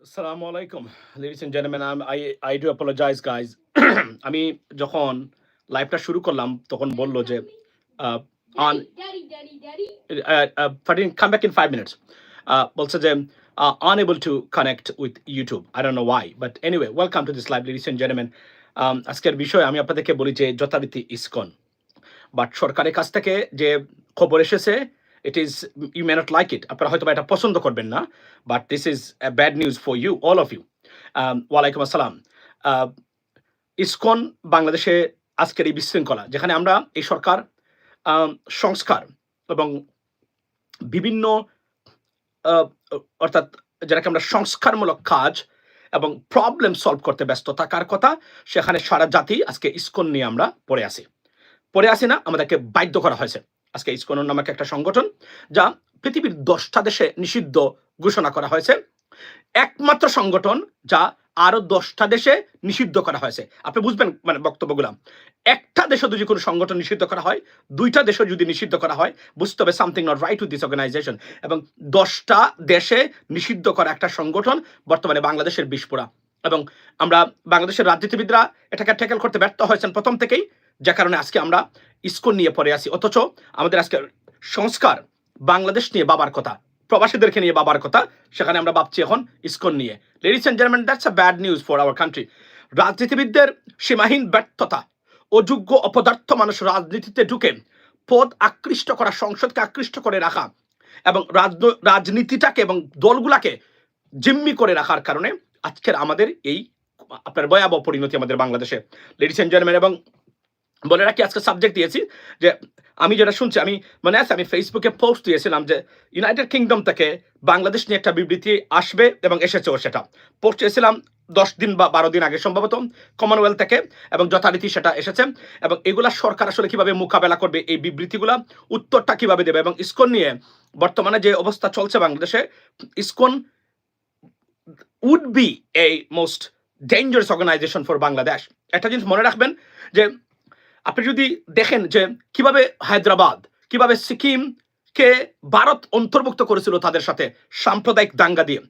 আসসালামু আলাইকুম ladies and gentleman I I do apologize guys আমি যখন লাইভটা শুরু করলাম তখন বলল যে on fourteen come back in five minutes বলছে যে unable to connect with YouTube I don't why but anyway welcome to this live ladies and gentleman আজকের বিষয় আমি আপনাদেরকে বলি যে যথারীতি ইসকন। বাট সরকারের কাছ থেকে যে খবর এসেছে it is you may not like it আপনারা হয়তো এটা পছন্দ করবেন না but this is bad news for you all of you ওয়ালাইকুম আসসালাম। ইসকন বাংলাদেশে আজকের এই বিশৃঙ্খলা যেখানে আমরা এই সরকার সংস্কার এবং বিভিন্ন আহ, অর্থাৎ যেটাকে আমরা সংস্কারমূলক কাজ এবং প্রবলেম সলভ করতে ব্যস্ত থাকার কথা সেখানে সারা জাতি আজকে ইসকন নিয়ে আমরা পড়ে আসি পড়ে আসি না আমাদেরকে বাধ্য করা হয়েছে। আজকে ইসকন নামক একটা সংগঠন, যা পৃথিবীর দশটা দেশে নিষিদ্ধ ঘোষণা করা হয়েছে। একমাত্র সংগঠন যা আরও দশটা দেশে নিষিদ্ধ করা হয়েছে। আপনি বুঝবেন মানে বক্তব্যগুলো। একটা দেশে যদি কোনো সংগঠন নিষিদ্ধ করা হয়, দুইটা দেশে যদি নিষিদ্ধ করা হয়, বুঝতে হবে something not right with this organization এবং দশটা দেশে নিষিদ্ধ করা একটা সংগঠন বর্তমানে বাংলাদেশের বিস্ফোরা। এবং আমরা বাংলাদেশের রাজনীতিবিদরা এটাকে ট্যাকেল করতে ব্যর্থ হয়েছেন প্রথম থেকেই। যে কারণে আজকে আমরা ইস্কন নিয়ে পড়ে আসি অথচ আমাদের আজকে সংস্কার বাংলাদেশ নিয়ে বাবার কথা, প্রবাসীদেরকে নিয়ে বাবার কথা, সেখানে আমরা ভাবছি এখন ইস্কন নিয়ে। Ladies and gentleman that's a bad news for our country রাজনীতিবিদদের সীমাহীন ব্যর্থতা, অযোগ্য অপদার্থ মানুষ রাজনীতিতে ঢুকে পদ আকৃষ্ট করা, সংসদকে আকৃষ্ট করে রাখা এবং রাজন- রাজনীতিটাকে এবং দলগুলাকে জিম্মি করে রাখার কারণে আজকের আমাদের এই আপনার ভয়াবহ পরিণতি আমাদের বাংলাদেশে। লেডিস অ্যান্ড জেন্টলম্যান এবং বলে রাখি, আজকে সাবজেক্ট দিয়েছি যে আমি যেটা শুনছি, আমি, মনে আছে, আমি ফেসবুকে পোস্ট দিয়েছিলাম যে ইউনাইটেড কিংডম থেকে বাংলাদেশ নিয়ে একটা বিবৃতি আসবে এবং এসেছেও সেটা। পোস্ট দিয়েছিলাম দশ দিন বা বারো দিন আগে সম্ভবত কমনওয়েলথ থেকে, এবং যথারীতি সেটা এসেছে, এবং এগুলা সরকার আসলে কীভাবে মোকাবেলা করবে এই বিবৃতিগুলা, উত্তরটা কীভাবে দেবে, এবং ইসকন নিয়ে বর্তমানে যে অবস্থা চলছে বাংলাদেশে, ISKCON would be a most dangerous organization for Bangladesh একটা জিনিস মনে রাখবেন যে আপনি যদি দেখেন যে কীভাবে হায়দ্রাবাদ, কীভাবে সিকিমকে ভারত অন্তর্ভুক্ত করেছিল তাদের সাথে সাম্প্রদায়িক দাঙ্গা দিয়ে,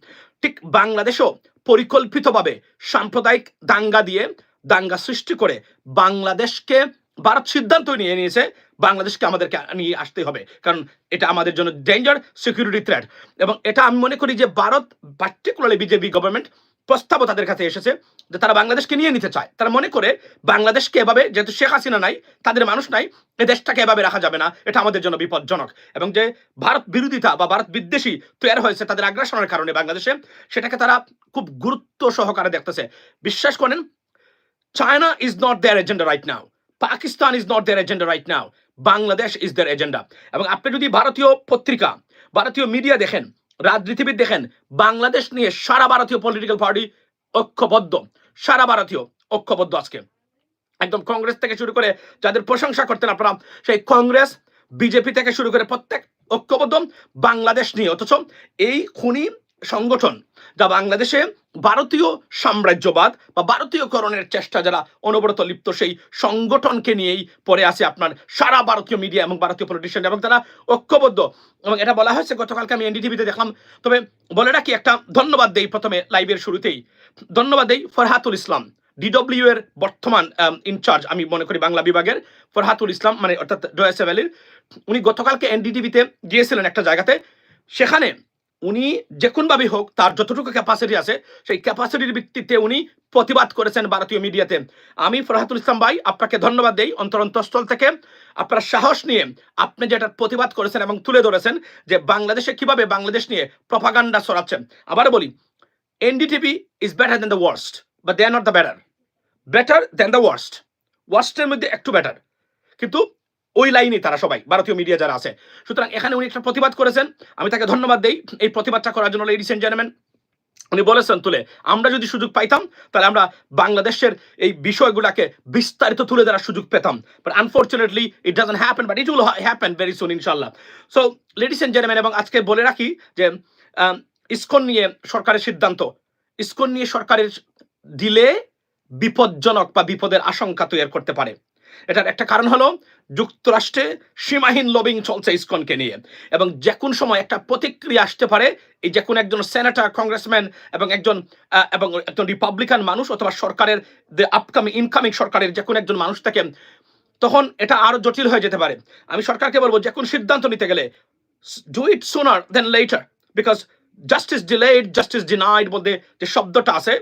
ঠিক বাংলাদেশও পরিকল্পিতভাবে সাম্প্রদায়িক দাঙ্গা দিয়ে দাঙ্গা সৃষ্টি করে বাংলাদেশকে ভারত সিদ্ধান্ত নিয়ে নিয়েছে, বাংলাদেশকে আমাদেরকে নিয়ে আসতে হবে। কারণ এটা আমাদের জন্য ডেঞ্জার সিকিউরিটি থ্রেট এবং এটা আমি মনে করি যে ভারত পার্টিকুলারলি বিজেপি গভর্নমেন্ট প্রস্তাবও তাদের কাছে এসেছে যে তারা বাংলাদেশকে নিয়ে নিতে চায়। তারা মনে করে বাংলাদেশকে এভাবে, যেহেতু শেখ হাসিনা নাই, তাদের মানুষ নাই, এ দেশটাকে এভাবে রাখা যাবে না। এটা আমাদের জন্য বিপজ্জনক। এবং যে ভারত বিরোধিতা বা ভারত বিদ্বেষী তৈরি হয়েছে তাদের আগ্রাসনের কারণে বাংলাদেশে, সেটাকে তারা খুব গুরুত্ব সহকারে দেখতেছে। বিশ্বাস করেন, China is not their agenda right now Pakistan is not their agenda right now Bangladesh is their agenda এবং আপনি যদি ভারতীয় পত্রিকা, ভারতীয় মিডিয়া দেখেন রাজনীতিবিদ দেখেন, বাংলাদেশ নিয়ে সারা ভারতীয় পলিটিক্যাল পার্টি ঐক্যবদ্ধ। সারা ভারতীয় ঐক্যবদ্ধ আজকে। একদম কংগ্রেস থেকে শুরু করে যাদের প্রশংসা করতেন আপনারা, সেই কংগ্রেস, বিজেপি থেকে শুরু করে প্রত্যেক ঐক্যবদ্ধ বাংলাদেশ নিয়ে। অথচ এই খুনি সংগঠন, যা বাংলাদেশে ভারতীয় সাম্রাজ্যবাদ বা ভারতীয়করণের চেষ্টা যারা অনবরত লিপ্ত, সেই সংগঠনকে নিয়েই পরে আছে আপনার সারা ভারতীয় মিডিয়া এবং ভারতীয় পলিটিশিয়ান এবং তারা ঐক্যবদ্ধ। এবং এটা বলা হয়েছে, গতকালকে আমি এনডিটিভিতে দেখলাম। তবে বলে রাখি, একটা ধন্যবাদ দেই প্রথমে লাইভের শুরুতেই। ধন্যবাদ দেই ফরহাতুল ইসলাম ডিডব্লিউ এর বর্তমান ইনচার্জ আমি মনে করি বাংলা বিভাগের ফরহাতুল ইসলাম মানে অর্থাৎ ডোয়েসে ভ্যালির উনি গতকালকে এনডিটিভিতে গিয়েছিলেন একটা জায়গাতে। সেখানে উনি যে কোনভাবে হোক, তার যতটুকু ক্যাপাসিটি আছে, সেই ক্যাপাসিটির ভিত্তিতে উনি প্রতিবাদ করেছেন ভারতীয় মিডিয়াতে আমি ফরহাতুল ইসলাম ভাই, আপনাকে ধন্যবাদ দেই অন্তরন্তস্থল থেকে। আপনার সাহস নিয়ে আপনি যেটা প্রতিবাদ করেছেন এবং তুলে ধরেছেন যে বাংলাদেশে কীভাবে বাংলাদেশ নিয়ে প্রপাগান্ডা ছড়াচ্ছেন। আবার বলি NDTV is better than the worst বা they are not the better better than the worst ওয়ার্স্টের মধ্যে একটু বেটার কিন্তু ওই লাইনে তারা সবাই, ভারতীয় মিডিয়া যারা আছে। সুতরাং এখানে উনি একটা প্রতিবাদ করেছেন। আমি তাকে ধন্যবাদ দেই এই প্রতিবাদটা করার জন্য লেডিস এন্ড জেন্টলম্যান উনি বলেছেন, তুলে, আমরা যদি সুযোগ পাইতাম, তাহলে আমরা বাংলাদেশের এই বিষয়গুলোকে বিস্তারিত তুলে ধরার সুযোগ পেতাম। But unfortunately it doesn't happen but it will happen very soon ইনশাল্লাহ সো লেডিস এন্ড জেন্টলম্যান এবং আজকে বলে রাখি যে ইসকন নিয়ে সরকারের সিদ্ধান্ত। ইসকন নিয়ে সরকারের দিলে বিপজ্জনক বা বিপদের আশঙ্কা তৈরি করতে পারে। এটার একটা কারণ হলো যুক্তরাষ্ট্রে সীমাহীন লবিং চলছে ইসকনকে নিয়ে। এবং যে কোন সময় একটা প্রতিক্রিয়া আসতে পারে, এই যে কোনো একজন সেনেটর কংগ্রেসম্যান এবং একজন এবং একজন রিপাবলিকান মানুষ অথবা সরকারের আপকামিং ইনকামিং সরকারের যে কোনো একজন মানুষ থেকে তখন এটা আরও জটিল হয়ে যেতে পারে। আমি সরকারকে বলব যে কোন সিদ্ধান্ত নিতে গেলে do it sooner than later because justice delayed justice denied বলতে যে শব্দটা আছে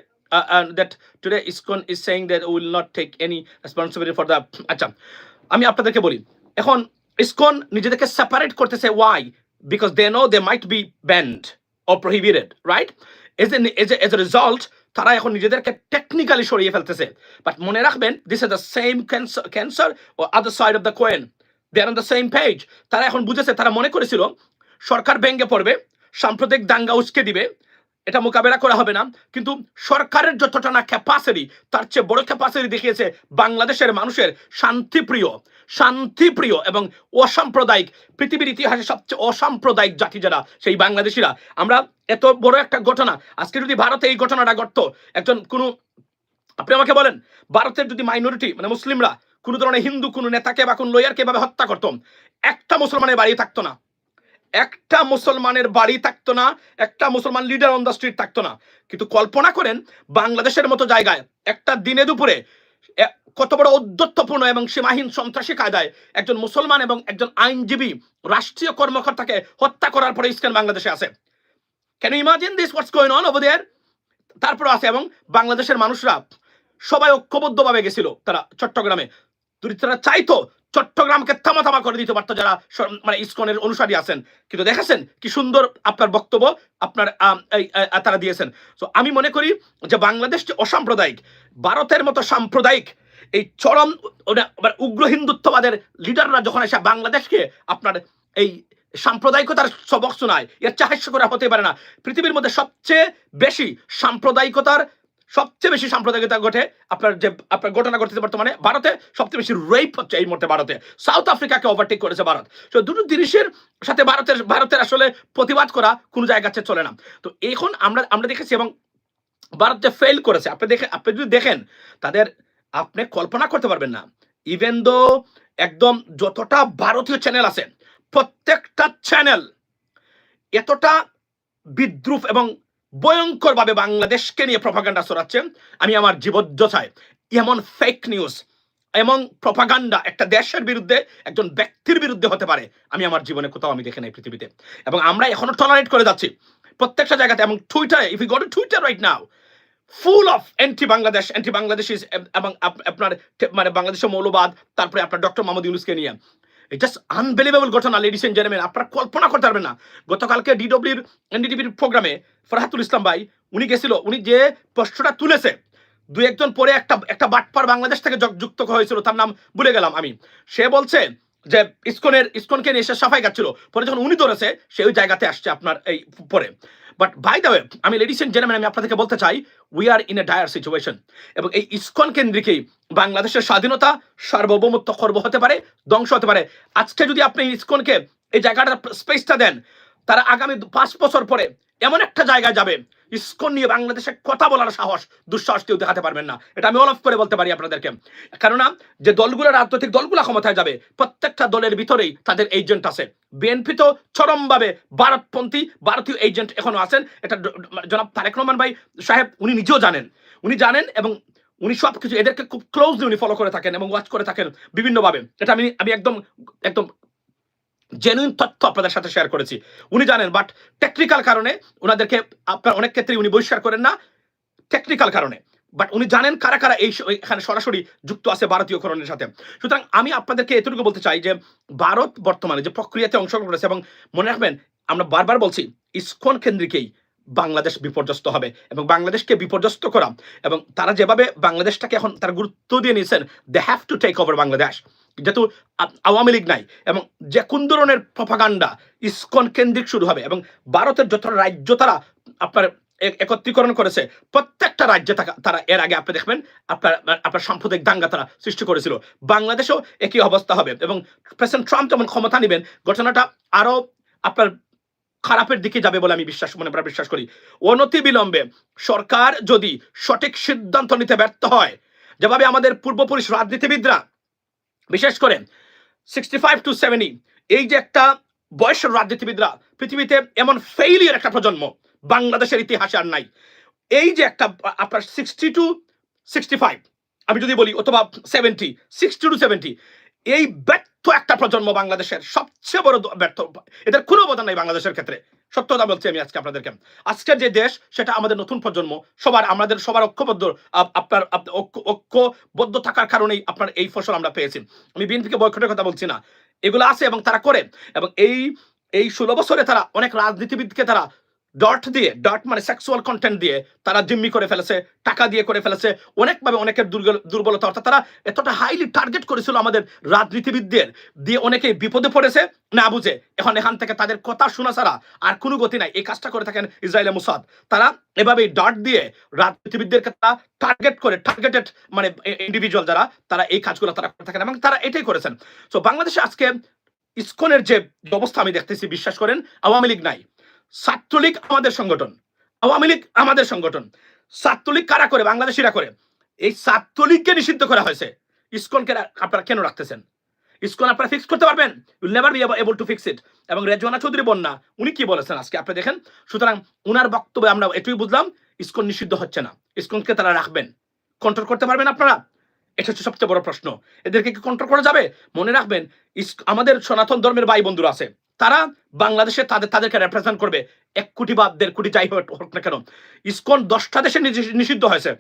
that today ISKCON is saying that will not take any responsibility for the আচ্ছা আমি আপনাদেরকে বলি, এখন ইসকন নিজেদেরকে সেপারেট করতেছে why because they know they might be banned or prohibited right as as as a result তারা এখন নিজেদেরকে টেকনিক্যালি সরিয়ে ফেলতেছে। বাট মনে রাখবেন this is the same cancer on other side of the coin they are on the same page তারা এখন বুঝেছে, তারা মনে করেছিল, সরকার ভেঙে পড়বে, সাম্প্রদায়িক দাঙ্গা উস্কে দিবে এটা মোকাবেলা করা হবে না। কিন্তু সরকারের যতটা না ক্যাপাসিটি তার চেয়ে বড় ক্যাপাসিটি দেখিয়েছে বাংলাদেশের মানুষের শান্তিপ্রিয়। শান্তিপ্রিয় এবং অসাম্প্রদায়িক, পৃথিবীর ইতিহাসে সবচেয়ে অসাম্প্রদায়িক জাতি যারা, সেই বাংলাদেশিরা। আমরা এত বড় একটা ঘটনা, আজকে যদি ভারতে এই ঘটনাটা ঘটতো, একজন কোনো, আপনি আমাকে বলেন, ভারতের যদি মাইনরিটি মানে মুসলিমরা, কোনো ধরনের হিন্দু, কোনো নেতাকে বা কোনো লয়ারকে এভাবে হত্যা করতো, একটা মুসলমানের বাড়ি থাকতো না। একটা মুসলমানের বাড়ি থাকতো না, একটা মুসলমান লিডার অন দ্য স্ট্রিট থাকতো না। কিন্তু কল্পনা করেন, বাংলাদেশের মতো জায়গায় একটা দিনে দুপুরে কত বড় ঔদ্ধত্যপূর্ণ এবং সীমাহীন সন্ত্রাসী কায়দায় একজন মুসলমান এবং একজন আইনজীবী, রাষ্ট্রীয় কর্মকর্তাকে হত্যা করার পরে ইস্কান বাংলাদেশে আছে। Can imagine this what's going on over there তারপর আছে এবং বাংলাদেশের মানুষরা সবাই ঐক্যবদ্ধভাবে গেছিল, তারা চট্টগ্রামে। তারা চাইতো চট্টগ্রামকে থামা থামা করে দিতে পারতো যারা মানে ইসকনের অনুসারী আছেন। কিন্তু দেখেছেন কি সুন্দর আপনার বক্তব্য আপনার তারা দিয়েছেন। তো আমি মনে করি যে বাংলাদেশ যে অসাম্প্রদায়িক, ভারতের মতো সাম্প্রদায়িক, এই চরম মানে উগ্র হিন্দুত্ববাদের লিডাররা যখন এসে বাংলাদেশকে আপনার এই সাম্প্রদায়িকতার সবক শোনায়, এর চাহাস্য করা হতে পারে না। পৃথিবীর মধ্যে সবচেয়ে বেশি সাম্প্রদায়িকতার সবচেয়ে বেশি সাম্প্রদায়িকতা ঘটে আপনার যে, আপনার ঘটনা ঘটেছে বর্তমানে ভারতে, সবচেয়ে বেশি রেপ হচ্ছে এই মুহূর্তে ভারতে। সাউথ আফ্রিকাকে ওভারটেক করেছে ভারত। তো দুটো জিনিসের সাথে ভারতের ভারতের আসলে প্রতিবাদ করা কোনো জায়গাতে চলে না। তো এখন আমরা আমরা দেখেছি এবং ভারত যে ফেল করেছে, আপনি দেখে, আপনি যদি দেখেন, তাদের আপনি কল্পনা করতে পারবেন না। ইভেন দো একদম যতটা ভারতীয় চ্যানেল আছে, প্রত্যেকটা চ্যানেল এতটা বিদ্রুপ এবং ভয়ঙ্করভাবে বাংলাদেশকে নিয়ে প্রপাগান্ডা ছড়াচ্ছেন আমি আমার জীবদ্দশায় এমন ফেক নিউজ এমন প্রপাগান্ডা একটা দেশের বিরুদ্ধে, একজন ব্যক্তির বিরুদ্ধে হতে পারে, আমি আমার জীবনে কোথাও আমি দেখে নাই পৃথিবীতে। এবং আমরা এখনও টলারেট করে যাচ্ছি প্রত্যেকটা জায়গাতে, এবং টুইটারে if you go to Twitter right now full of anti Bangladesh anti Bangladesh এবং আপনার মানে বাংলাদেশের মৌলবাদ, তারপরে আপনার ডক্টর মোহাম্মদ ইউনুসকে নিয়ে জাস্ট আনবিলিভেবল ঘটনা লেডিস এন্ড জেন্টলম্যান আপনারা কল্পনা করতে পারবেন না। গতকালকে ডিডব্লিউর এনডিটিভির প্রোগ্রামে ফরহাতুল ইসলাম ভাই, উনি গেছিল, উনি যে প্রশ্নটা তুলেছে, দু একজন পরে একটা একটা বাটপার বাংলাদেশ থেকে যুক্ত হয়েছিল, তার নাম ভুলে গেলাম আমি। সে বলছে যে ইসকনের, ইসকনকে নিয়ে সে সাফাই গাচ্ছিল পরে যখন উনি ধরেছে, সে ওই জায়গাতে আসছে আপনার এই পরে। বাট বাই দ্য ওয়ে আমি লেডিস এন্ড জেন্টলম্যান আমি আপনাদেরকে বলতে চাই we are in a dire situation এবং এই ইস্কন কেন্দ্রিকেই বাংলাদেশের স্বাধীনতা সার্বভৌমত্ব খর্ব হতে পারে, ধ্বংস হতে পারে। আজকে যদি আপনি ইস্কনকে, এই জায়গাটা স্পেসটা দেন, তারা আগামী পাঁচ বছর পরে এমন একটা জায়গায় যাবে ইসকন নিয়ে বাংলাদেশে কথা বলার সাহস, দুঃসাহস কেউ দেখাতে পারবেন না। এটা আমি অলফ করে বলতে পারি আপনাদেরকে। কেননা, যে দলগুলো রাজনৈতিক দলগুলো ক্ষমতায় যাবে, প্রত্যেকটা দলের ভিতরেই তাদের এজেন্ট আছে। বিএনপি তো চরমভাবে ভারতপন্থী, ভারতীয় এজেন্ট এখনও আছেন। এটা জনাব তারেক রহমান ভাই সাহেব, উনি নিজেও জানেন। উনি জানেন এবং উনি সব কিছু এদেরকে খুব ক্লোজলি উনি ফলো করে থাকেন এবং ওয়াচ করে থাকেন বিভিন্নভাবে। এটা আমি আমি একদম একদম জেনুইন তথ্য আপনাদের সাথে শেয়ার করেছি। উনি জানেন বাট টেকনিক্যাল কারণে ওনাদেরকে আপনার অনেক ক্ষেত্রে উনি বহিষ্কার করেন না টেকনিক্যাল কারণে। বাট উনি জানেন কারা কারা এই এখানে সরাসরি যুক্ত আছে ভারতীয়করণের সাথে। সুতরাং আমি আপনাদেরকে এতটুকু বলতে চাই যে, ভারত বর্তমানে যে প্রক্রিয়াতে অংশগ্রহণ করেছে এবং মনে রাখবেন, আমরা বারবার বলছি, ইসকন কেন্দ্রিকেই বাংলাদেশ বিপর্যস্ত হবে এবং বাংলাদেশকে বিপর্যস্ত করা এবং তারা যেভাবে বাংলাদেশটাকে এখন তারা গুরুত্ব দিয়ে নিয়েছেন they have to take over Bangladesh যেহেতু আওয়ামী লীগ নাই, এবং যে কোন ধরনের প্রপাগান্ডা ইসকন কেন্দ্রিক শুরু হবে, এবং ভারতের যত রাজ্য তারা আপনার এক- একত্রীকরণ করেছে, প্রত্যেকটা রাজ্যে তারা এর আগে আপনি দেখবেন, আপনার আপনার সাম্প্রদায়িক দাঙ্গা তারা সৃষ্টি করেছিল। বাংলাদেশেও একই অবস্থা হবে, এবং প্রেসিডেন্ট ট্রাম্প যখন ক্ষমতা নেবেন, ঘটনাটা আরও আপনার খারাপের দিকে যাবে বলে আমি বিশ্বাস, মনে প্রায় বিশ্বাস করি। অনতি বিলম্বে সরকার যদি সঠিক সিদ্ধান্ত নিতে ব্যর্থ হয়, যেভাবে আমাদের পূর্বপুরুষ রাজনীতিবিদরা বিশেষ করে সিক্সটি ফাইভ টু সেভেন্টি এই যে একটা বয়সের রাজনীতিবিদরা পৃথিবীতে এমন ফেইলিয়ার একটা প্রজন্ম, বাংলাদেশের ইতিহাসে আর নাই। এই যে একটা, আপনার সিক্সটি টু সিক্সটি ফাইভ আমি যদি বলি, অথবা সেভেন্টি সিক্সটি টু সেভেন্টি এই ব্যর্থ একটা প্রজন্ম বাংলাদেশের সবচেয়ে বড় ব্যর্থ, এদের কোনো অবদান নাই বাংলাদেশের ক্ষেত্রে। সত্যতা বলছি আমি আজকে আপনাদেরকে। আজকের যে দেশ, সেটা আমাদের নতুন প্রজন্ম, সবার, আমাদের সবার ঐক্যবদ্ধ আপনার, আপ- ঐক্যবদ্ধ থাকার কারণেই আপনার এই ফসল আমরা পেয়েছি। আমি বিএনপিকে বয়কটের কথা বলছি না। এগুলো আছে এবং তারা করে। এবং এই এই ষোলো বছরে তারা অনেক রাজনীতিবিদকে তারা ডট দিয়ে ডট মানে সেক্সুয়াল কন্টেন্ট দিয়ে তারা জিম্মি করে ফেলেছে, টাকা দিয়ে করে ফেলেছে, অনেকভাবে অনেকের দুর্বলতা, অর্থাৎ তারা এতটা হাইলি টার্গেট করেছিল আমাদের রাজনীতিবিদদের, দিয়ে অনেকেই বিপদে পড়েছে, না বুঝে, এখন এখান থেকে তাদের কথা শোনা ছাড়া আর কোনো গতি নাই। এই কাজটা করে থাকেন ইসরায়েল মুসাদ। তারা এভাবেই ডট দিয়ে রাজনীতিবিদদেরকে তারা টার্গেট করে টার্গেটেড মানে ইন্ডিভিজুয়াল যারা, তারা এই কাজগুলো তারা করে থাকেন এবং তারা এটাই করেছেন। তো বাংলাদেশে আজকে ইসকনের যে অবস্থা আমি দেখতেছি, বিশ্বাস করেন, আওয়ামী লীগ নাই। ছাত্রলীগ আমাদের সংগঠন, আওয়ামী লীগ আমাদের সংগঠন। ছাত্রলীগ কারা করে? বাংলাদেশিরা করে। এই ছাত্রলীগকে নিষিদ্ধ করা হয়েছে। ইসকনকে আপনারা কেন রাখতেছেন? ইসকন আপনারা ফিক্স করতে পারবেন? Will never be able to fix it এবং রেজওয়ানা চৌধুরী বন্যা, উনি কি বলেছেন আজকে? আপনি দেখেন, সুতরাং উনার বক্তব্যে আমরা এটুই বুঝলাম, ইসকন নিষিদ্ধ হচ্ছে না। ইসকনকে তারা রাখবেন। কন্ট্রোল করতে পারবেন আপনারা? এটা হচ্ছে সবচেয়ে বড় প্রশ্ন। এদেরকে কি কন্ট্রোল করা যাবে? মনে রাখবেন আমাদের সনাতন ধর্মের ভাই বন্ধুরা আছে। তারা বাংলাদেশে তাদের, তাদেরকে রেপ্রেজেন্ট করবে। এক কোটি বা দেড় কোটি যাই হোক না কেন। ইসকন দশটা দেশে নিষিদ্ধ হয়েছে।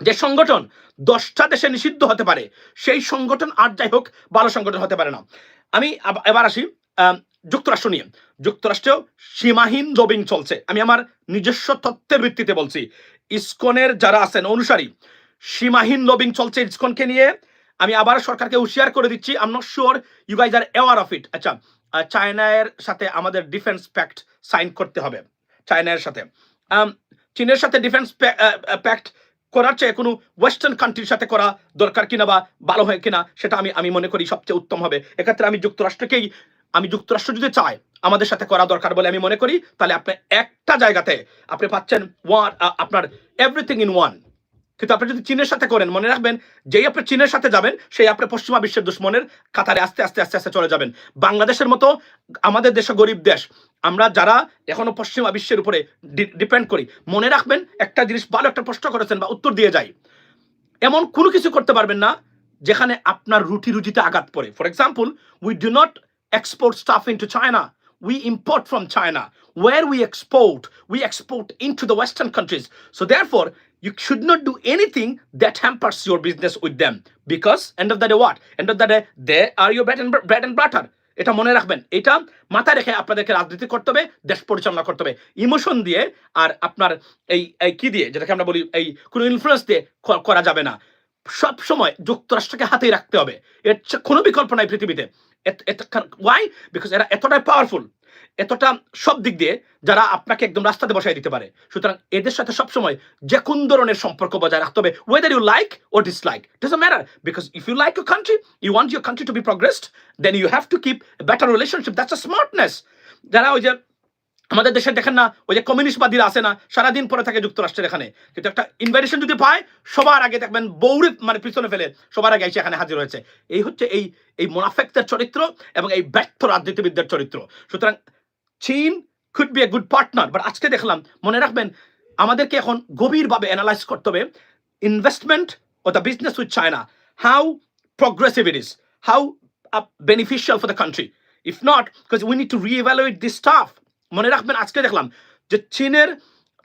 যে সংগঠন দশটা দেশে নিষিদ্ধ হতে পারে, সেই সংগঠন আর যাই হোক, ভালো সংগঠন হতে পারে না। আমি এবার আসি যুক্তরাষ্ট্র নিয়ে। যুক্তরাষ্ট্রেও সীমাহীন লবিং চলছে। আমি আমার নিজস্ব তথ্যের ভিত্তিতে বলছি, ইসকনের যারা আছেন অনুসারী, সীমাহীন লবিং চলছে ইসকনকে নিয়ে। আমি আবার সরকারকে হুঁশিয়ার করে দিচ্ছি am not sure you guys are aware of it আচ্ছা চায়নার সাথে আমাদের ডিফেন্স প্যাক্ট সাইন করতে হবে, চায়নার সাথে। চীনের সাথে ডিফেন্স প্যাক্ট করার চেয়ে কোনো ওয়েস্টার্ন কান্ট্রির সাথে করা দরকার কিনা বা ভালো হয় কিনা, সেটা আমি আমি মনে করি সবচেয়ে উত্তম হবে। এক্ষেত্রে আমি যুক্তরাষ্ট্রকেই, আমি যুক্তরাষ্ট্র যদি চাই আমাদের সাথে করা দরকার বলে আমি মনে করি, তাহলে আপনি একটা জায়গাতে, আপনি পাচ্ছেন ওয়ান আপনার এভরিথিং ইন ওয়ান কিন্তু আপনি যদি চীনের সাথে করেন মনে রাখবেন যেই আপনি চীনের সাথে যাবেন সেই আপনি পশ্চিমা বিশ্বের দুশ্মনের কাতারে আস্তে আস্তে আস্তে আস্তে চলে যাবেন বাংলাদেশের মতো আমাদের দেশে গরিব দেশ আমরা যারা এখনও পশ্চিমা বিশ্বের উপরে ডিপেন্ড করি মনে রাখবেন একটা জিনিস ভালো একটা প্রশ্ন করেছেন বা উত্তর দিয়ে যাই এমন কোনো কিছু করতে পারবেন না যেখানে আপনার রুটি রুজিতে আঘাত পড়ে for example we do not export stuff into China we we import from China. Where we export, we export into the Western countries. So therefore, you should not do anything that hampers your business with them. Because end of the day, what? End of the day, they are your bread and, bread and butter. এটা মনে রাখবেন এটা মাথায় রেখে আপনাদেরকে রাজনীতি করতে হবে দেশ পরিচালনা করতে হবে ইমোশন দিয়ে আর আপনার এই কি দিয়ে যেটাকে আমরা বলি এই কোনো ইনফ্লুয়েন্স দিয়ে করা যাবে না সব সময় যুক্তরাষ্ট্রকে হাতেই রাখতে হবে। এর কোনো বিকল্প নাই পৃথিবীতে। ওয়াই বিকজ এরা এতটাই পাওয়ারফুল এতটা সব দিক দিয়ে যারা আপনাকে একদম রাস্তাতে বসাই দিতে পারে। সুতরাং এদের সাথে সবসময় যে কোন ধরনের সম্পর্ক বজায় রাখতে হবে whether you like or dislike does matter because if you like your country you want your country to be progressed then you have to keep better relationship that's a smartness যারা ওই যে আমাদের দেশে দেখেন না ওই যে কমিউনিস্টবাদীরা আছে না সারাদিন পরে থাকে যুক্তরাষ্ট্রের এখানে কিন্তু একটা ইনভাইটেশন যদি পায় সবার আগে দেখবেন বৌরে মানে পিছনে ফেলে সবার আগে এসে এখানে হাজির হয়েছে এই হচ্ছে এই এই মোনাফেকদের চরিত্র এবং এই ব্যর্থ রাজনীতিবিদদের চরিত্র সুতরাং চীন could be a good partner but আজকে দেখলাম মনে রাখবেন আমাদেরকে এখন গভীরভাবে অ্যানালাইজ করতে হবে investment on the business with China how it is, how uh, beneficial for the country. If not, because we need to reevaluate this stuff. মনে রাখবেন, আজকে দেখলাম যে চীনের,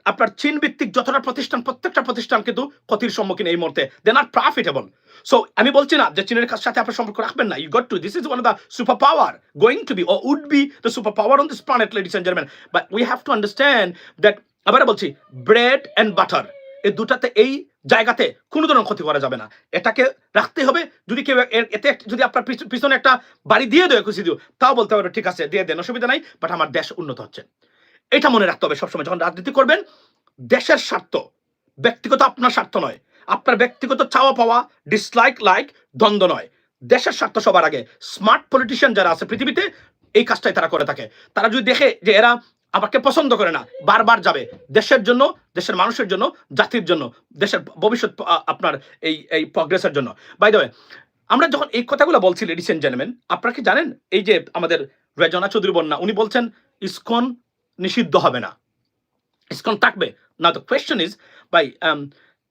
আপনার চীন ভিত্তিক যতটা প্রতিষ্ঠান, প্রত্যেকটা প্রতিষ্ঠান কিন্তু ক্ষতির সম্মুখীন এই মুহূর্তে। দে নট প্রফিটেবল সো আমি বলছি না যে চীনের সাথে আপনার সম্পর্ক রাখবেন না। You got to this is one of the super power going to be or would be the super power on this planet ladies and gentleman but we have to understand that আবার বলছি bread and butter এই দুটাতে এই জায়গাতে কোনো ধরনের ক্ষতি করা যাবে না। এটাকে রাখতে হবে। যদি কেউ এতে যদি আপনার পিছনে একটা বাড়ি দিয়ে দেয়, খুশি দিও, তাও বলতে পারবে, ঠিক আছে, দিয়ে দেন, অসুবিধা নাই বাট আমার দেশ উন্নত হচ্ছে। এটা মনে রাখতে হবে সবসময়। যখন রাজনীতি করবেন, দেশের স্বার্থ, ব্যক্তিগত আপনার স্বার্থ নয়। আপনার ব্যক্তিগত চাওয়া পাওয়া ডিসলাইক লাইক দ্বন্দ্ব নয়। দেশের স্বার্থ সবার আগে। স্মার্ট পলিটিশিয়ান যারা আছে পৃথিবীতে, এই কাজটাই তারা করে থাকে। তারা যদি দেখে যে এরা আমাকে পছন্দ করে না, বারবার যাবে। দেশের জন্য, দেশের মানুষের জন্য, জাতির জন্য, দেশের ভবিষ্যৎ আপনার এই এই প্রগ্রেসের জন্য। বাই দ্য আমরা যখন এই কথাগুলো বলছি লেডিস এন্ড জেন্টলম্যান আপনারা কি জানেন? এই যে আমাদের রেজনা চৌধুরী বন্যা, উনি বলছেন, ইসকন নিষিদ্ধ হবে না। ইসকন থাকবে। না দ্য কোয়েশ্চেন ইজ বাই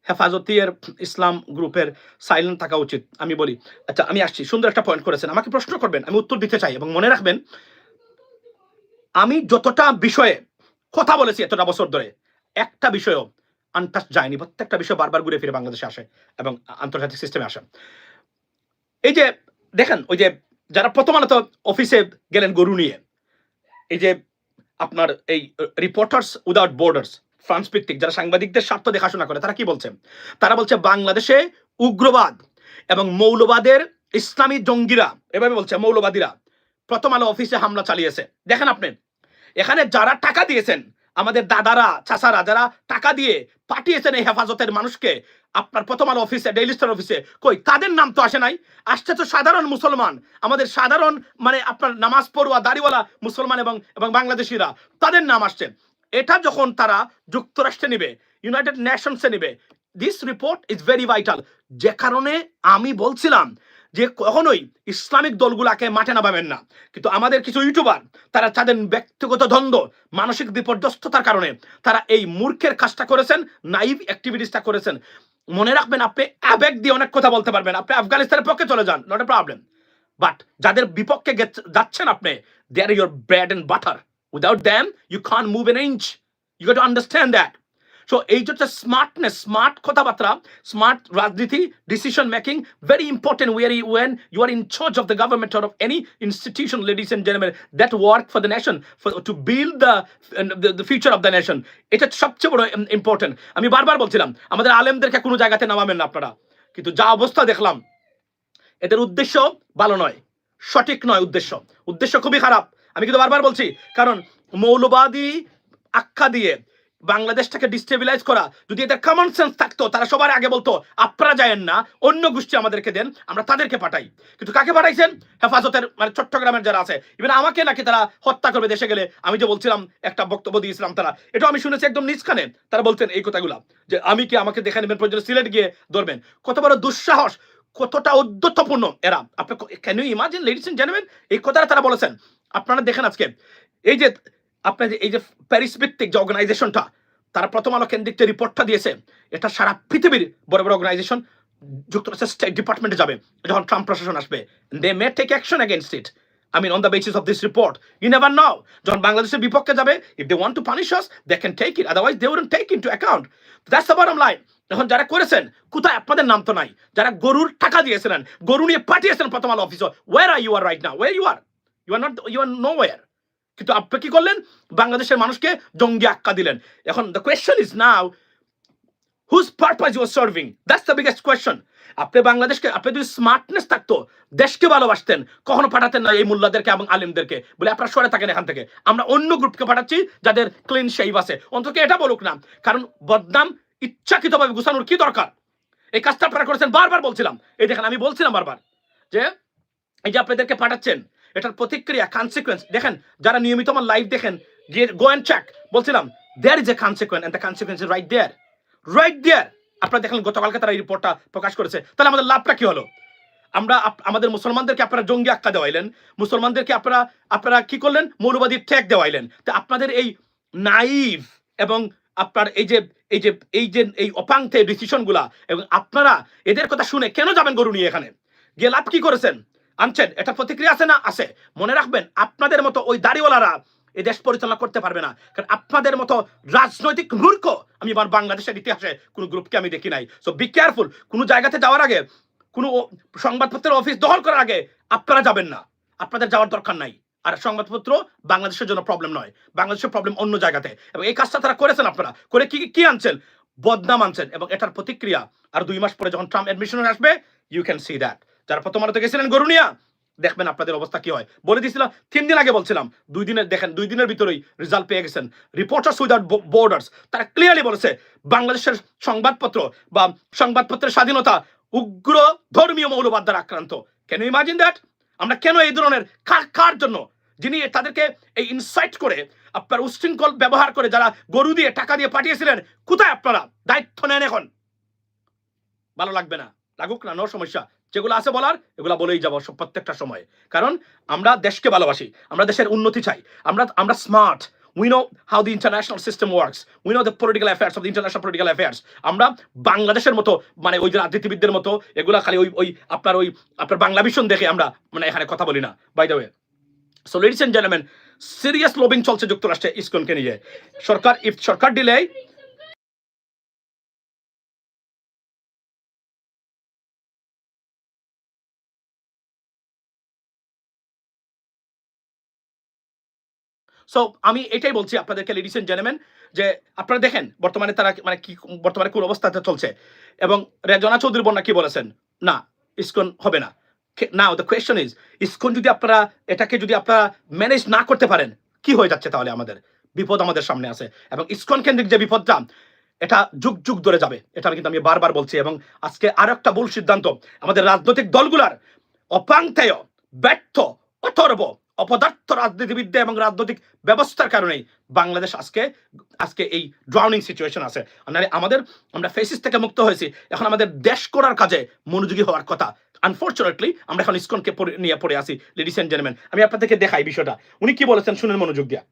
হেফাজতের ইসলাম গ্রুপের সাইলেন্ট থাকা উচিত। আমি বলি আচ্ছা আমি আসছি। সুন্দর একটা পয়েন্ট করেছেন। আমাকে প্রশ্ন করবেন, আমি উত্তর দিতে চাই এবং মনে রাখবেন আমি যতটা বিষয়ে কথা বলেছি এতটা বছর ধরে, একটা বিষয়ও আনটাচ যায়নি। প্রত্যেকটা বিষয় বারবার ঘুরে ফিরে বাংলাদেশে আসে এবং আন্তর্জাতিক সিস্টেমে আসে। এই যে দেখেন, ওই যে যারা প্রথমত অফিসে গেলেন গরু নিয়ে, এই যে আপনার এই রিপোর্টার্স উইদাউট বর্ডার্স ফ্রান্স ভিত্তিক যারা সাংবাদিকদের স্বার্থ দেখাশোনা করে, তারা কি বলছে? তারা বলছে, বাংলাদেশে উগ্রবাদ এবং মৌলবাদের ইসলামী জঙ্গিরা, এভাবে বলছে, মৌলবাদীরা প্রথম আলো অফিসে হামলা চালিয়েছে। দেখেন আপনি, এখানে যারা টাকা দিয়েছেন, আমাদের দাদারা, চাচারা, যারা টাকা দিয়ে পাঠিয়েছেন এই হেফাজতের মানুষকে, আপনার প্রথম আলো অফিসে, ডেইলি স্টার অফিসে, কই, তাদের নাম তো আসে নাই। আসছে তো সাধারণ মুসলমান, আমাদের সাধারণ মানে আপনার নামাজ পড়ুয়া, দাড়িওয়ালা মুসলমান এবং এবং বাংলাদেশিরা, তাদের নাম আসছে। এটা যখন তারা যুক্তরাষ্ট্রে নিবে ইউনাইটেড নেশনসে নিবে this report is very vital যে কারণে আমি বলছিলাম যে কখনোই ইসলামিক দলগুলাকে মাঠে নামাবেন না। কিন্তু আমাদের কিছু ইউটিউবার, তারা তাদের ব্যক্তিগত দ্বন্দ্ব, মানসিক বিপর্যস্ততার কারণে তারা এই মূর্খের কাজটা করেছেন, নাইভ অ্যাক্টিভিটিসটা করেছেন। মনে রাখবেন, আপনি আবেগ দিয়ে অনেক কথা বলতে পারবেন, আপনি আফগানিস্তানের পক্ষে চলে যান নট এ প্রবলেম বাট যাদের বিপক্ষে যাচ্ছেন আপনি they are your bread and butter without them you can't move an inch you got understand that so এই যে স্মার্টনেস স্মার্ট কথাবার্তা স্মার্ট রাজনীতি decision making very important where you when you are in charge of the government of any institution ladies and gentleman that work for the nation to build the the future of the nation এটা সবচেয়ে বড় important আমি বারবার বলছিলাম, আমাদের আলেমদেরকে কোনো জায়গাতে নামাবেন না আপনারা। কিন্তু যা অবস্থা দেখলাম, এদের উদ্দেশ্য ভালো নয়, সঠিক নয় উদ্দেশ্য। উদ্দেশ্য খুবই খারাপ। আমি কিন্তু বারবার বলছি, কারণ মৌলবাদী আখ্যা দিয়ে বাংলাদেশটাকে ডিস্টেবিলাইজ করা। যদি এদের কমন সেন্স থাকতো, তারা সবার আগে বলতো, আপনারা যায়েন না, অন্য গোষ্ঠী আমাদেরকে দেন, আমরা তাদেরকে পাঠাই। কিন্তু কাকে পাঠাইছেন? হেফাজতের মানে চট্টগ্রামের যারা আছে। ইভেন আমাকে নাকি তারা হত্যা করবে দেশে গেলে। আমি যে বলছিলাম, একটা বক্তব্য দিয়েছিলাম তারা। এটাও আমি শুনেছি একদম নিজখানে তারা বলছেন এই কথাগুলো, যে আমি কি আমাকে দেখে নেবেন প্রয়োজন সিলেট গিয়ে ধরবেন? কত বড় দুঃসাহস, কতটা উদ্যতপূর্ণ এরা। আপনি can you imagine ladies and gentleman এই কথাটা তারা বলেছেন। আপনারা দেখেন আজকে, এই যে আপনার এই যে প্যারিস ভিত্তিক যে অর্গানাইজেশনটা তারা প্রথম আলো কেন্দ্রিক যে রিপোর্টটা দিয়েছে এটা সারা পৃথিবীর বড় বড় অর্গানাইজেশন যুক্তরাষ্ট্রের স্টেট ডিপার্টমেন্টে যাবে যখন ট্রাম্প প্রশাসন আসবে they may take action against it I mean, on the basis of this report, you never know. যখন বাংলাদেশের বিপক্ষে যাবে if they want to punish us, they can take it. Otherwise, they wouldn't take into account. That's the bottom line. এখন যারা করেছেন কোথায় আপনাদের নাম তো নাই যারা গরুর টাকা দিয়েছিলেন গরু নিয়ে পাঠিয়েছেন Prothom Alo office where are you are right now where you are you are not you are nowhere কিন্তু আপনি কি করলেন? বাংলাদেশের মানুষকে জঙ্গি আক্কা দিলেন। এখন the question is now whose purpose you are serving that's the biggest question আপনি বাংলাদেশকে, আপনি যদি স্মার্টনেস থাকতো, দেশকে ভালোবাসতেন, কখনো পাঠাতেন না এই মোল্লাদেরকে এবং আলিমদেরকে, বলে আপনারা সরে থাকেন এখান থেকে। আমরা অন্য গ্রুপকে পাঠাচ্ছি, যাদের ক্লিন শেভ আছে। অন্তত এটা বলুক না। কারণ বদনাম ইচ্ছাকৃতভাবে গুছানোর কি দরকার? এই কাজটা আপনারা করেছেন, বারবার বলছিলাম। এই দেখেন, আমি বলছিলাম বারবার যে, এই যে আপনাদেরকে পাঠাচ্ছেন এটার প্রতিক্রিয়া কনসিকুয়েন্স দেখেন, যারা নিয়মিত আমার লাইভ দেখেন গিয়ে গো অ্যান্ড চেক বলছিলাম there is a consequence and the consequence is right there right there আপনারা দেখলেন গতকালকে তারা এই রিপোর্টটা প্রকাশ করেছে। তাহলে আমাদের লাভটা কি হলো? আমরা আমাদের মুসলমানদেরকে আপনারা জঙ্গি আক্কা দেওয়াইলেন, মুসলমানদেরকে আপনারা আপনারা কি করলেন? মৌলবাদীর ট্যাগ দেওয়াইলেন। তো আপনাদের এই নাইভ এবং আপনার এই যে এই যে এই যে, এই অপাঙ্ক্তে ডিসিশনগুলা এবং আপনারা এদের কথা শুনে কেন যাবেন গরু নিয়ে এখানে? গিয়ে লাভ কি করেছেন? আনছেন, এটা প্রতিক্রিয়া আছে না আছে? মনে রাখবেন, আপনাদের মতো ওই দাড়িওয়ালারা এই দেশ পরিচালনা করতে পারবে না। কারণ আপনাদের মতো রাজনৈতিক মূর্খ আমি আমার বাংলাদেশের ইতিহাসে কোনো গ্রুপকে আমি দেখি নাই। সো বি কেয়ারফুল কোনো জায়গাতে যাওয়ার আগে, কোনো সংবাদপত্রের অফিস দখল করার আগে আপনারা যাবেন না। আপনাদের যাওয়ার দরকার নাই। আর সংবাদপত্র বাংলাদেশের জন্য প্রবলেম নয়। বাংলাদেশের প্রবলেম অন্য জায়গাতে। এবং এই কাজটা তারা করেছেন আপনারা। করে কি কি আনছেন? বদনাম আনছেন। এবং এটার প্রতিক্রিয়া, আর দুই মাস পরে যখন ট্রাম্প অ্যাডমিশন আসবে ইউ ক্যান সি দ্যাট যারা প্রথম আলোতে গেছিলেন, গরুনিয়া, দেখবেন আপনাদের অবস্থা কি হয়। বলে দিয়েছিলাম, তিন দিন আগে বলছিলাম, দুই দিনের, দেখেন, দুই দিনের ভিতরেই রেজাল্ট পেয়ে গেছেন। রিপোর্টার্স উইদাউট বর্ডার্স তারা ক্লিয়ারলি বলেছে, বাংলাদেশের সংবাদপত্র বা সংবাদপত্রের স্বাধীনতা উগ্র ধর্মীয় মৌলবাদ দ্বারা আক্রান্ত। কেন ইমাজিন দ্যাট আমরা কেন এই ধরনের কার কার জন্য? যিনি তাদেরকে এই ইনসাইট করে, আপনার উশৃঙ্খল ব্যবহার করে যারা গরু দিয়ে টাকা দিয়ে পাঠিয়েছিলেন, কোথায় আপনারা? দায়িত্ব নেন এখন। ভালো লাগবে না। লাগুক না নো সমস্যা। যেগুলো আছে বলার, এগুলো বলেই যাব সব প্রত্যেকটা সময়। কারণ আমরা দেশকে ভালোবাসি, আমরা দেশের উন্নতি চাই, আমরা আমরা smart we know how the international system works we know the political affairs of the international political affairs আমরা বাংলাদেশের মতো মানে ওই রাজনীতিবিদদের মতো, এগুলা খালি ওই ওই আপনার ওই, আপনার বাংলা ভীষণ দেখে আমরা মানে এখানে কথা বলি না। By the way so ladies and gentleman serious lobbying চলছে যুক্তরাষ্ট্রে, ইসকনকে নিয়ে। সরকার ইফ সরকার দিলে সো আমি এটাই বলছি আপনাদেরকে লেডিস এন্ড জেন্টলম্যান যে আপনারা দেখেন, বর্তমানে তারা মানে কি, বর্তমানে কোন অবস্থাতে চলছে। এবং রেজনা চৌধুরী বন্যা কি বলেছেন? না, ইসকন হবে না। Now the question is ISKCON যদি আপনারা, এটাকে যদি আপনারা ম্যানেজ না করতে পারেন, কি হয়ে যাচ্ছে তাহলে আমাদের? বিপদ আমাদের সামনে আছে। এবং ইস্কন কেন্দ্রিক যে বিপদটা, এটা যুগ যুগ ধরে যাবে। এটা কিন্তু আমি বারবার বলছি। এবং আজকে আরও একটা ভুল সিদ্ধান্ত, আমাদের রাজনৈতিক দলগুলার অপাংতেয় ব্যর্থ, অথর্ব অপদার্থ রাজনীতিবিদ্যা এবং রাজনৈতিক ব্যবস্থার কারণেই বাংলাদেশ আজকে আজকে এই ড্রাউনিং সিচুয়েশন আছে। নাহলে আমাদের, আমরা ফেসিস থেকে মুক্ত হয়েছি। এখন আমাদের দেশ করার কাজে মনোযোগী হওয়ার কথা। আনফর্চুনেটলি আমরা এখন ইসকনকে নিয়ে পড়ে আসি লেডিস এন্ড জেন্টলম্যান আমি আপনাদেরকে দেখাই বিষয়টা। উনি কি বলেছেন শুনেন মনোযোগ দিয়া।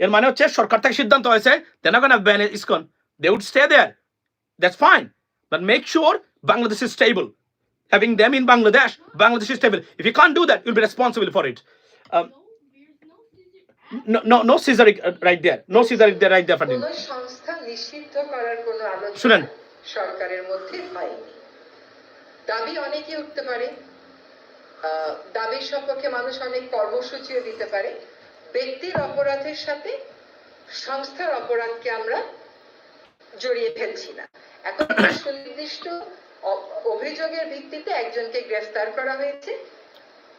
এর মানে হচ্ছে সরকার থেকে সিদ্ধান্ত হয়েছে then gonna ban ISKCON they would stay there that's fine but make sure Bangladesh is stable having them in Bangladesh, Bangladesh is stable. If you can't do that, you'll be responsible for it. Um, no, no, no uh, right there. No there right there, করার কোনো আলোচনা শুনেন। সরকারের মধ্যে হয়নি দাবি অনেকে উঠতে পারে দাবির সপক্ষে মানুষ অনেক কর্মসূচিও দিতে পারে ব্যক্তির অপরাধের সাথে সংস্থার অপরাধকে আমরা জড়িয়ে ফেলছি না এখন সুনির্দিষ্ট অভিযোগের ভিত্তিতে একজনকে গ্রেফতার করা হয়েছে।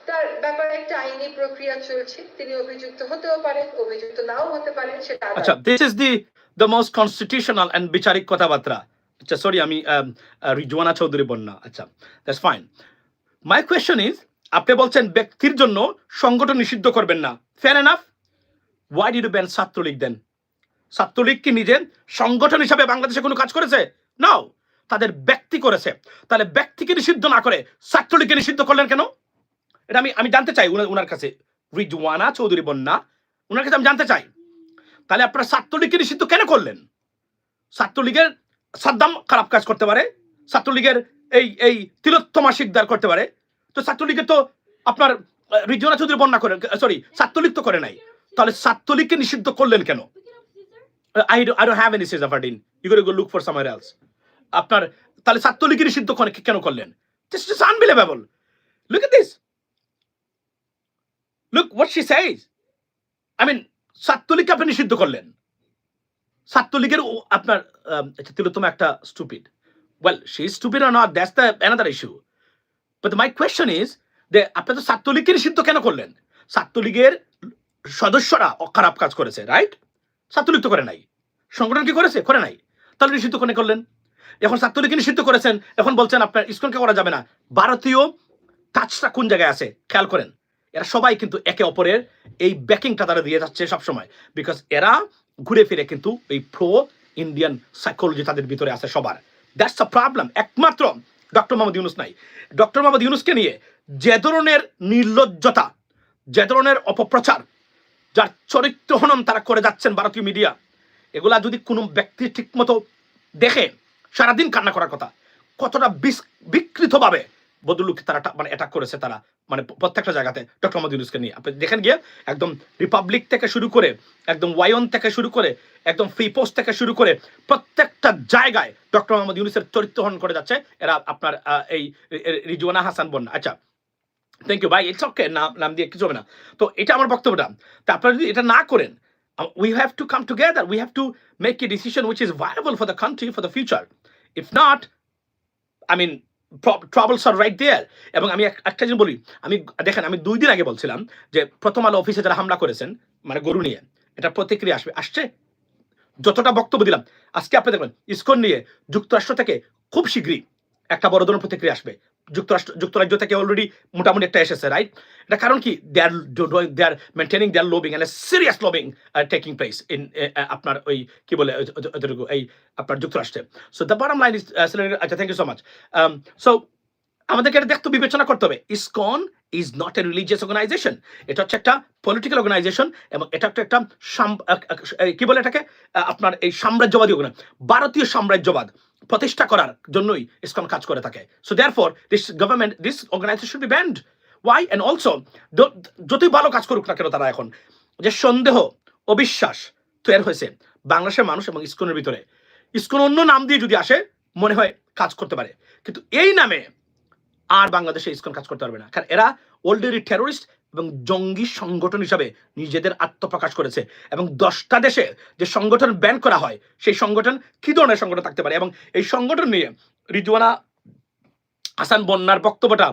তার ব্যাপারে একটা আইনি প্রক্রিয়া চলছে। তিনি অভিযুক্ত হতেও পারেন, অভিযুক্ত নাও হতে পারেন, সেটা আচ্ছা this is the the most constitutional and বিচারিক কথাবার্তা। আচ্ছা সরি আমি রিজওয়ানা চৌধুরী বন্যা। আচ্ছা that's fine my question is আপনি বলছেন ব্যক্তির জন্য সংগঠন নিষিদ্ধ করবেন না। Fair enough why did ban Chhatra League then Chhatra League কি নিজে সংগঠন হিসাবে বাংলাদেশে কোনো কাজ করেছে? নাও তাদের ব্যক্তি করেছে। তাহলে ব্যক্তিকে নিষিদ্ধ না করে ছাত্রলীগকে নিষিদ্ধ করলেন কেন? এটা আমি আমি জানতে চাই উনার কাছে। রিজওয়ানা চৌধুরী বন্যা উনার কাছে আমি জানতে চাই। তাহলে আপনারা ছাত্রলীগকে নিষিদ্ধ কেন করলেন? ছাত্রলীগের সাদ্দাম খারাপ কাজ করতে পারে, ছাত্রলীগের এই এই তিলোত্তমা শিকদার করতে পারে। তো ছাত্রলীগের তো আপনার রিজওয়ানা চৌধুরী বন্যা করে সরি ছাত্রলীগ তো করে নাই। তাহলে ছাত্রলীগকে নিষিদ্ধ করলেন কেন? I I don't have any order you got go look for someone else আপনার, তাহলে ছাত্রলীগের নিষিদ্ধ কেন করলেন? This look at this look what she says I mean ছাত্রলীগকে আপনি নিষিদ্ধ করলেন। ছাত্রলীগের আপনার আচ্ছা একটা stupid well she stupid are not that's the another issue but my question is যে আপনি তো ছাত্রলীগকে নিষিদ্ধ কেন করলেন? ছাত্রলীগের সদস্যরা খারাপ কাজ করেছে রাইট ছাত্রলীগ তো করে নাই। সংগঠন কি করেছে? করে নাই। তাহলে নিষিদ্ধ কোনে করলেন? এখন ছাত্রলীগকে নিষিদ্ধ করেছেন, এখন বলছেন আপনার ইস্কনকে করা যাবে না। ভারতীয় টাচটা কোন জায়গায় আছে? খেয়াল করেন, এরা সবাই কিন্তু একে অপরের এই ব্যাকিংটা তারা দিয়ে যাচ্ছে সবসময়। বিকজ এরা ঘুরে ফিরে কিন্তু এই প্রো ইন্ডিয়ান সাইকোলজি তাদের ভিতরে আছে সবার। দ্যাটস আ প্রবলেম একমাত্র ডক্টর মোহাম্মদ ইউনুস নাই। ডক্টর মোহাম্মদ ইউনুসকে নিয়ে যে ধরনের নির্লজ্জতা, যে ধরনের অপপ্রচার, যার চরিত্র হনন তারা করে যাচ্ছেন ভারতীয় মিডিয়া এগুলা যদি কোনো ব্যক্তি ঠিকমতো দেখে সারাদিন কান্না করার কথা। কতটা বিকৃতভাবে বদলুকে তারা মানে অ্যাটাক করেছে তারা। মানে প্রত্যেকটা জায়গাতে। ডক্টর মোহাম্মদ ইউনুসকে নিয়ে। আপনি দেখেন গিয়ে একদম রিপাবলিক থেকে শুরু করে, একদম ওয়াইন থেকে শুরু করে, একদম ফ্রি পোস্ট থেকে শুরু করে প্রত্যেকটা জায়গায় ডক্টর মোহাম্মদ ইউনুসের চরিত্র হনন করে যাচ্ছে। এরা আপনার এই রি- রি- রিজওয়ানা হাসান বন্যা। আচ্ছা থ্যাংক ইউ ভাই ইটস ওকে নাম নাম দিয়ে কিছু হবে না। তো এটা আমার বক্তব্যটা। তা আপনারা যদি এটা না করেন we have to come together we have to make a decision which is viable for the country for the future if not I mean troubles are right there এবং আমি একটা জিনিস বলি, আমি দেখেন, আমি দুই দিন আগে বলছিলাম যে প্রথম আলো অফিসে যারা হামলা করেছেন মানে গরু নিয়ে, এটা প্রতিক্রিয়া আসবে, আসছে? যতটা বক্তব্য দিলাম, আজকে আপনি দেখবেন, ইস্কন নিয়ে যুক্তরাষ্ট্র থেকে খুব শীঘ্রই একটা বড় ধরনের প্রতিক্রিয়া আসবে। যুক্তরাষ্ট্র যুক্তরাজ্য থেকে অলরেডি মোটামুটি একটা এসেছে রাইট এটা কারণ কি? They are they are maintaining their lobbying and serious lobbying taking place in আপনার ওই কি বলে এই আপনার যুক্তরাষ্ট্রে। So the bottom line is আচ্ছা thank you so much so আমাদেরকে এটা দেখতে বিবেচনা করতে হবে। ISKCON is not a religious organization এটা হচ্ছে একটা পলিটিক্যাল অর্গানাইজেশন এবং এটা একটা একটা কি বলে এটাকে? আপনার এই সাম্রাজ্যবাদী ভারতীয় সাম্রাজ্যবাদ। প্রতিষ্ঠা করার জন্যই ইসকন কাজ করে থাকে। So therefore this government this organization be banned why and also যতই ভালো কাজ করুক না কেন তারা এখন, যে সন্দেহ, অবিশ্বাস তৈরি হয়েছে বাংলাদেশের মানুষ এবং ইসকনের ভিতরে। ইসকন অন্য নাম দিয়ে যদি আসে, মনে হয় কাজ করতে পারে। কিন্তু এই নামে আর বাংলাদেশে ইসকন কাজ করতে পারবে না। কারণ এরা অলরেডি টেরোরিস্ট এবং জঙ্গি সংগঠন হিসাবে নিজেদের আত্মপ্রকাশ করেছে। এবং দশটা দেশে যে সংগঠন ব্যান করা হয়, সেই সংগঠন কি ধরনের সংগঠন থাকতে পারে? এবং এই সংগঠন নিয়ে রিজওয়ানা হাসান বন্যার বক্তব্যটা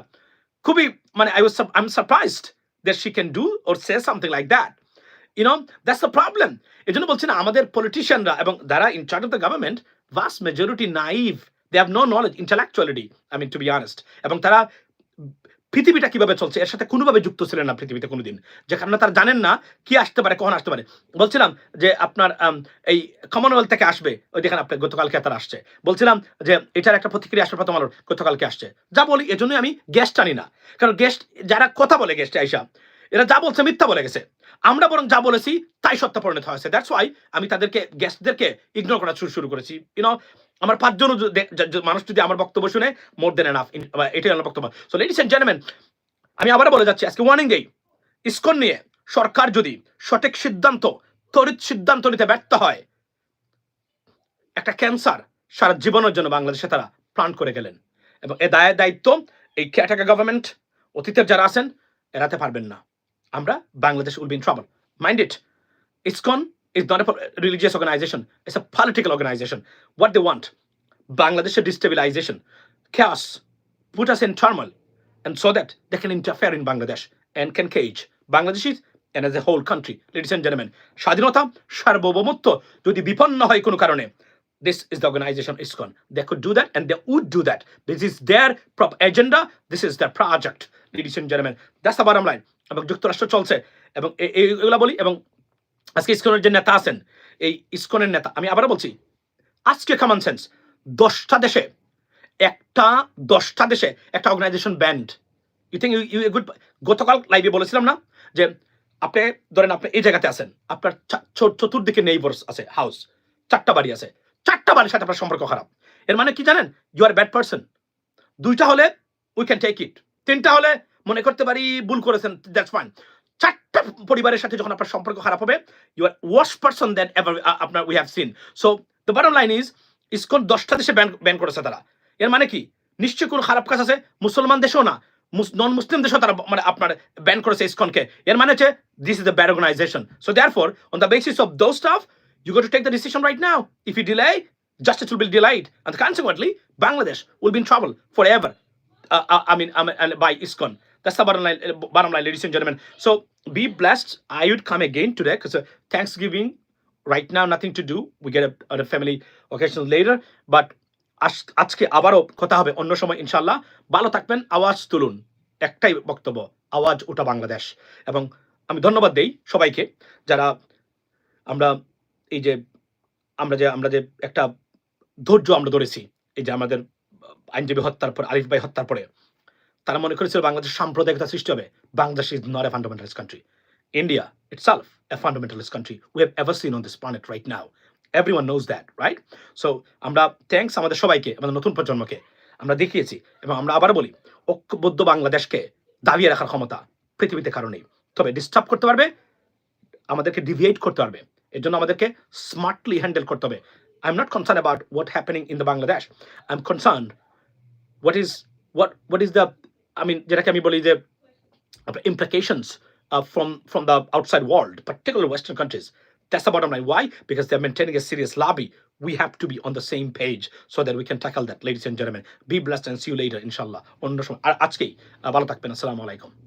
খুবই মানে I was I am surprised that she can do or say something like that you know that's the problem এই জন্য বলছি না, আমাদের পলিটিশিয়ানরা এবং যারা in charge of the government vast majority naive they have no knowledge intellectuality I mean to be honest এবং তারা পৃথিবীটা কীভাবে চলছে? এর সাথে কোনোভাবে যুক্ত ছিলেন না পৃথিবীতে কোনোদিন। যে কারণে তারা জানেন না কি আসতে পারে, কখন আসতে পারে। বলছিলাম যে আপনার এই কমনওয়েলথ থেকে আসবে, ওই দেখেন আপনার গতকালকে তারা আসছে। বলছিলাম যে এটার একটা প্রতিক্রিয়া আসবে প্রথম আলোর, গতকালকে আসছে। যা বলি, এজন্যই আমি গেস্ট আনি না। কারণ গেস্ট যারা কথা বলে গেস্ট আইসা এরা যা বলছে মিথ্যা বলে গেছে। আমরা বরং যা বলেছি তাই সত্য পরিণত হয়েছে। দ্যাটস ওয়াই আমি তাদেরকে গেস্টদেরকে ইগনোর করা শুরু শুরু করেছি। ইউনো আমার পাঁচজন মানুষ যদি আমার বক্তব্য শুনে মোর দেন এনাফ এটাই আমার বক্তব্য। সো লেডিস এন্ড জেন্টলম্যান আমি আবার বলে যাচ্ছি, আজকে ওয়ার্নিং দেই ইসকন নিয়ে সরকার যদি সঠিক সিদ্ধান্ত, তড়িৎ সিদ্ধান্ত নিতে ব্যর্থ হয়, একটা ক্যান্সার সারা জীবনের জন্য বাংলাদেশে তারা প্রাণ করে গেলেন। এবং এ দায়ের দায়িত্ব এই কেয়ারটেকার গভর্নমেন্ট অতীতের যারা আছেন, এড়াতে পারবেন না। আমরা Bangladesh will be in trouble. Mind it ISKCON is not a religious organization, it's a political organization. What they want Bangladesh destabilization, chaos, put us in turmoil, and so that they can interfere in Bangladesh and can cage Bangladeshis and as a whole country. Ladies and gentlemen, স্বাধীনতা সার্বভৌমত্ব যদি বিপন্ন হয় কোনো কারণে this is the organization ISKCON. They could do that and they would do that. This is their prop agenda. This is their project, ladies and gentlemen. That's the bottom line. এবং যুক্তরাষ্ট্র চলছে এবং এগুলা বলি এবং আজকে ইসকনের যে নেতা আছেন, এই ইসকনের নেতা, আমি আবার বলছি, আজকে কমন সেন্স দশটা দেশে, একটা দশটা দেশে একটা organization banned you think you good গতকাল লাইভে বলেছিলাম না যে আপনি, ধরেন আপনি এই জায়গাতে আছেন, আপনার চতুর্দিকে নেইবার্স আছে হাউস চারটা বাড়ি আছে, চারটা বাড়ির সাথে আপনার সম্পর্ক খারাপ। এর মানে কি জানেন? ইউ আর ব্যাড পার্সন দুইটা হলে উই ক্যান টেক ইট তিনটা হলে মনে করতে পারি ভুল করেছেন দ্যাটস ফাইন চারটা পরিবারের সাথে যখন আপনার সম্পর্ক খারাপ হবে you are worse person that ever আপনার we have seen so the bottom line is ISKCON দশটা দেশে ব্যান ব্যান করেছে তারা। এর মানে কি? নিশ্চয়ই কোনো খারাপ কাজ আছে? মুসলমান দেশেও না। নন মুসলিম দেশেও তারা মানে আপনার ব্যান করেছে ইসকনকে। এর মানে হচ্ছে this is the bad organization so therefore on the basis of though stuff you got to take the decision right now. If you delay, justice will be delayed, and consequently, Bangladesh will be in trouble forever. Uh, uh, I mean, I mean. That's the bottom line, uh, bottom line, ladies and gentlemen. So be blessed. I would come again today because uh, Thanksgiving, right now, nothing to do. We get a, a family occasion later, but আজ- আজকে আবারও কথা হবে অন্য সময় ইনশাল্লাহ ভালো থাকবেন আওয়াজ তুলুন একটাই বক্তব্য আওয়াজ ওটা বাংলাদেশ এবং আমি ধন্যবাদ দেই সবাইকে যারা আমরা এই যে আমরা যে আমরা যে একটা ধৈর্য আমরা ধরেছি এই যে আমাদের আইনজীবী হত্যার পর আরিফ ভাই হত্যার পরে তারা মনে করেছিল বাংলাদেশ সাম্প্রদায়িকতা সৃষ্টি হবে। Bangladesh is not a fundamentalist country India itself a fundamentalist country we have ever seen on this planet right now everyone knows that right so আমরা থ্যাঙ্কস আমাদের সবাইকে, আমাদের নতুন প্রজন্মকে আমরা দেখিয়েছি এবং আমরা আবার বলি, ঐক্যবদ্ধ বাংলাদেশকে দাবিয়ে রাখার ক্ষমতা পৃথিবীতে কারণেই তবে ডিস্টার্ব করতে পারবে, আমাদেরকে ডিভিয়েট করতে পারবে। এর জন্য আমাদেরকে স্মার্টলি হ্যান্ডেল করতে হবে। I am not concern about what happening in the Bangladesh I am concern what is what what is the I mean যেটাকে আমি বলি যে implications uh, from from the outside world, particularly Western countries. That's the bottom line. Why? Because they're maintaining a serious lobby. We have to be on the same page so that we can tackle that, ladies and gentlemen. Be blessed and see you later, inshallah. অন্য সময় আর আজকেই আহ, ভালো থাকবেন আসসালামু আলাইকুম